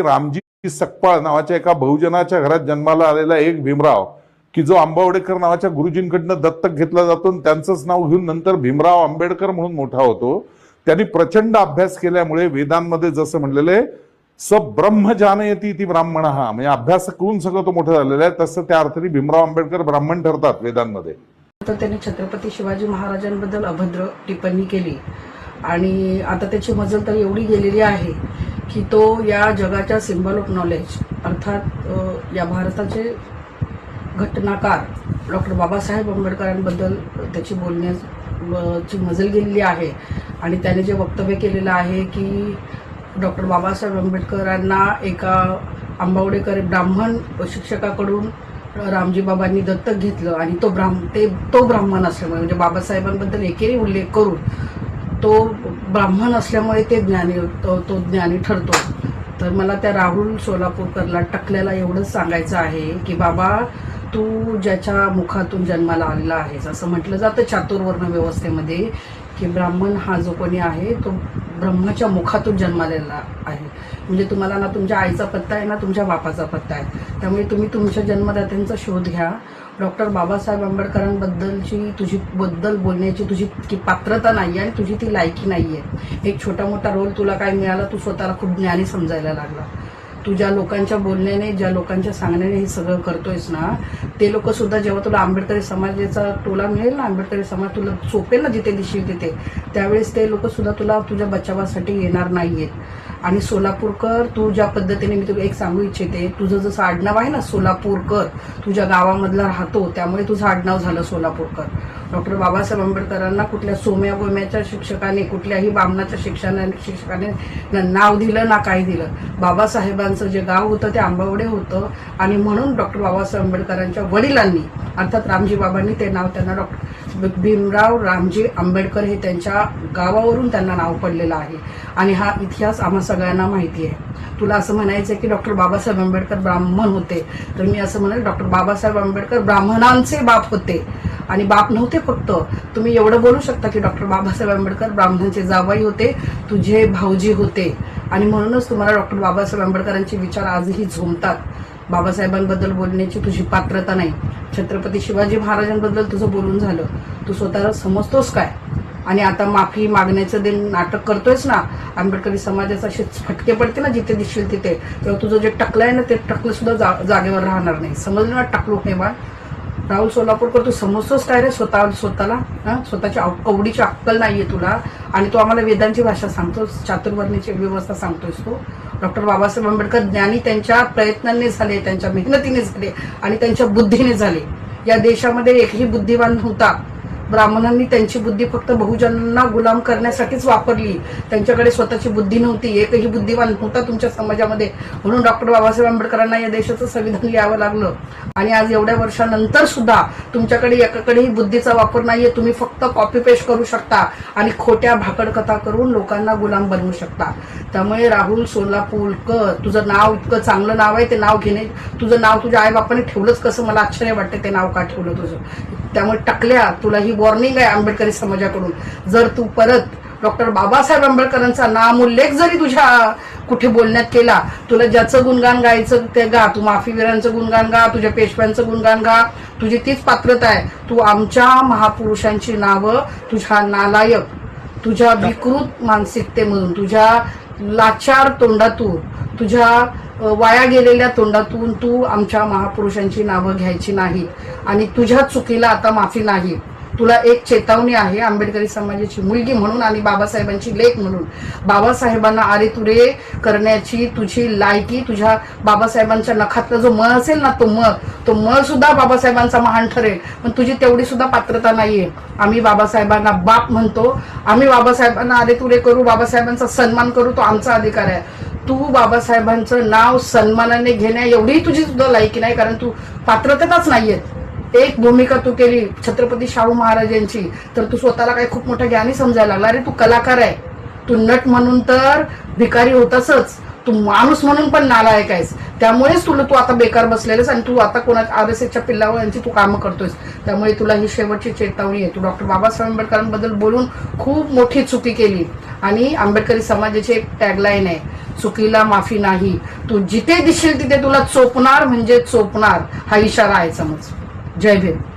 रामजी सकपाळ नावाच्या एका बहुजनाच्या घरात जन्माला आलेला एक भीमराव की जो आंबावडेकर नावाच्या गुरुजींकडनं दत्तक घेतला जातो त्यांचंच नाव घेऊन नंतर भीमराव आंबेडकर म्हणून मोठा होतो. त्यांनी प्रचंड अभ्यास केल्यामुळे वेदांमध्ये जसं म्हणलेलं आहे स ब्रह्म जानयती ती ब्राह्मण हा म्हणजे अभ्यास करून सगळं तो मोठं झालेला आहे तसं त्या अर्थाने भीमराव आंबेडकर ब्राह्मण ठरतात वेदांमध्ये. तर त्यांनी छत्रपती शिवाजी महाराजांबद्दल अभद्र टिप्पणी केली. आणि आता त्याची मजल तर एवढी गेलेली आहे की तो या जगाच्या सिम्बल ऑफ नॉलेज अर्थात या भारताचे घटनाकार डॉक्टर बाबासाहेब आंबेडकरांबद्दल त्याची बोलण्याची मजल गेलेली आहे. आणि त्याने जे वक्तव्य केलेलं आहे की डॉक्टर बाबासाहेब आंबेडकरांना एका आंबावडेकर ब्राह्मण शिक्षकाकडून रामजी बाबांनी दत्तक घेतलं आणि तो ब्राह्म ते तो ब्राह्मण असल्यामुळे म्हणजे बाबासाहेबांबद्दल एकेरी उल्लेख करून तो ब्राह्मण असल्यामुळे ते ज्ञानी तो तो ज्ञानी ठरतो. तर मला त्या राहुल सोलापूरकरला टकल्याला एवढंच सांगायचं आहे की बाबा तू ज्याच्या मुखातून जन्माला आलेला आहेस असं म्हटलं जातं चातुर्वर्ण व्यवस्थेमध्ये की ब्राह्मण हा जो कोणी आहे तो ब्रह्माच्या मुखातून जन्मालेला आहे. म्हणजे तुम्हाला ना तुमच्या आईचा पत्ता आहे ना तुमच्या बापाचा पत्ता आहे. त्यामुळे तुम्ही तुमच्या जन्मदात्यांचा शोध घ्या. डॉक्टर बाबासाहेब आंबेडकरांबद्दलची तुझी बद्दल बोलण्याची तुझी की पात्रता नाही आहे आणि तुझी ती लायकी नाही आहे. एक छोटा मोठा रोल तुला काय मिळाला तू स्वतःला खूप ज्ञानी समजायला लागला. तू ज्या लोकांच्या बोलण्याने ज्या लोकांच्या सांगण्याने हे सगळं करतोयस ना ते लोक सुद्धा जेव्हा तुला आंबेडकरी समाजाचा टोला मिळेल ना आंबेडकरी समाज तुला सोपेल ना जिथे दिशील तिथे त्यावेळेस ते लोक सुद्धा तुला तुझ्या बचावासाठी येणार नाहीयेत. आणि सोलापूरकर तू ज्या पद्धतीने मी तुला एक सांगू इच्छिते तुझं जसं आडनाव आहे ना सोलापूरकर तुझ्या गावामधला राहतो त्यामुळे तुझं आडनाव झालं सोलापूरकर. डॉक्टर बाबासाहेब आंबेडकरांना कुठल्या सोम्या गोम्याच्या शिक्षकाने कुठल्याही बामणाच्या शिक्षणा शिक्षकाने नाव दिलं ना काही दिलं. बाबासाहेबांचं जे गाव होतं ते आंबावडे होतं. आणि म्हणून डॉक्टर बाबासाहेब आंबेडकरांच्या वडिलांनी अर्थात रामजी बाबांनी ते नाव त्यांना डॉक्टर भीमराव रामजी आंबेडकर हे त्यांच्या गावावरून त्यांना नाव पडलेलं आहे. आणि हा इतिहास आम्हा सगळ्यांना माहिती आहे. तुला असं म्हणायचं की डॉक्टर बाबासाहेब आंबेडकर ब्राह्मण होते. तर मी असं म्हणाल डॉक्टर बाबासाहेब आंबेडकर ब्राह्मणांचे बाप होते. आणि बाप नव्हते फक्त. तुम्ही एवढं बोलू शकता की डॉक्टर बाबासाहेब आंबेडकर ब्राह्मणांचे जावाई होते तुझे भाऊजी होते. आणि म्हणूनच तुम्हाला डॉक्टर बाबासाहेब आंबेडकरांचे विचार आजही झोमतात बाबासाहेबांबद्दल बोलण्याची तुझी पात्रता नाही. छत्रपती शिवाजी महाराजांबद्दल तुझं बोलून झालं. तू स्वतःला समजतोस काय? आणि आता माफी मागण्याचं दिन नाटक करतोयस ना आंबेडकरी समाजाचा असे फटके पडते ना जिथे दिसतील तिथे तेव्हा तुझं जे टकलं आहे ना ते टकलं सुद्धा जा जागेवर राहणार नाही. समजलं ना टकलो हे बा? राहुल सोलापूरकर तू समजतोस काय रे स्वतः स्वतःला? हा? स्वतःची अव- कवडीची अक्कल आहे तुला? आणि तू आम्हाला वेदांची भाषा सांगतोस चातुर्वर्णीची व्यवस्था सांगतोस तू? डॉक्टर बाबासाहेब आंबेडकर ज्ञानी त्यांच्या प्रयत्नांनी झाले त्यांच्या मेहनतीने झाले आणि त्यांच्या बुद्धीने झाले. या देशामध्ये एकही बुद्धिवान होता ब्राह्मणांनी त्यांची बुद्धी फक्त बहुजनांना गुलाम करण्यासाठीच वापरली. त्यांच्याकडे स्वतःची बुद्धी नव्हती एकही बुद्धिवान नव्हता तुमच्या समाजामध्ये. म्हणून डॉक्टर बाबासाहेब आंबेडकरांना या देशाचं संविधान लिहावं लागलं. आणि आज एवढ्या वर्षानंतर सुद्धा तुमच्याकडे एकाकडेही बुद्धीचा वापर नाहीये. तुम्ही फक्त कॉपी पेस्ट करू शकता आणि खोट्या भाकड कथा करून लोकांना गुलाम बनवू शकता. त्यामुळे राहुल सोलापूरकर तुझं नाव इतकं चांगलं नाव आहे ते नाव घेणे तुझं नाव तुझ्या आईबापाने ठेवलंच कसं? मला आश्चर्य वाटतं ते नाव का ठेवलं तुझं. त्यामुळे टाकल्या तुला ही वॉर्निंग आहे आंबेडकरी समाजाकडून. जर तू परत डॉक्टर बाबासाहेब आंबेडकरांचा नामोल्लेख जरी तुझ्या कुठे बोलण्यात केला तुला ज्याचं गुणगान गायचं ते गा तू माफीवीरांचं गुणगान गा तुझ्या पेशव्यांचं गुणगान गा तुझी तीच पात्रता आहे. तू आमच्या महापुरुषांची नावं तुझ्या नालायक तुझ्या विकृत मानसिकतेमधून तुझ्या लाचार तोंडातून तुझ्या वाया गेलेल्या तोंडातून तू आमच्या महापुरुषांची नावं घ्यायची नाही आणि तुझ्या चुकीला आता माफी नाही. तुला एक चेतावणी आहे आंबेडकरी समाजाची मुलगी म्हणून आणि बाबासाहेबांची लेख म्हणून. बाबासाहेबांना आरे तुरे करण्याची तुझी लायकी तुझ्या बाबासाहेबांच्या नखातला जो मळ असेल ना तो मळ तो मळ सुद्धा बाबासाहेबांचा महान ठरेल. पण तुझी तेवढी सुद्धा पात्रता नाहीये. आम्ही बाबासाहेबांना बाप म्हणतो. आम्ही बाबासाहेबांना आरे तुरे करू बाबासाहेबांचा सन्मान करू तो आमचा अधिकार आहे. तू बाबासाहेबांचं नाव सन्मानाने घेण्या एवढी तुझी सुद्धा लायकी नाही कारण तू पात्रताच नाहीयेत. एक भूमिका तू केली छत्रपती शाहू महाराजांची तर तू स्वतःला काही खूप मोठा ज्ञानी समजायला लागला. अरे तू कलाकार आहे. तू नट म्हणून तर भिकारी होतासच. तू माणूस म्हणून पण नालायक आहेस. त्यामुळेच तुला तू आता बेकार बसलेलेस आणि तू आता कोणा आर एस एसच्या पिल्लावर यांची तू कामं करतोयस. त्यामुळे तुला ही शेवटची चेतावणी आहे. तू डॉक्टर बाबासाहेब आंबेडकरांबद्दल बोलून खूप मोठी चुकी केली. आणि आंबेडकरी समाजाची एक टॅगलाईन आहे चुकीला माफी नाही. तू जिथे दिसेल तिथे तुला चोपणार म्हणजे चोपणार. हा इशारा आहे समज. जय भीम.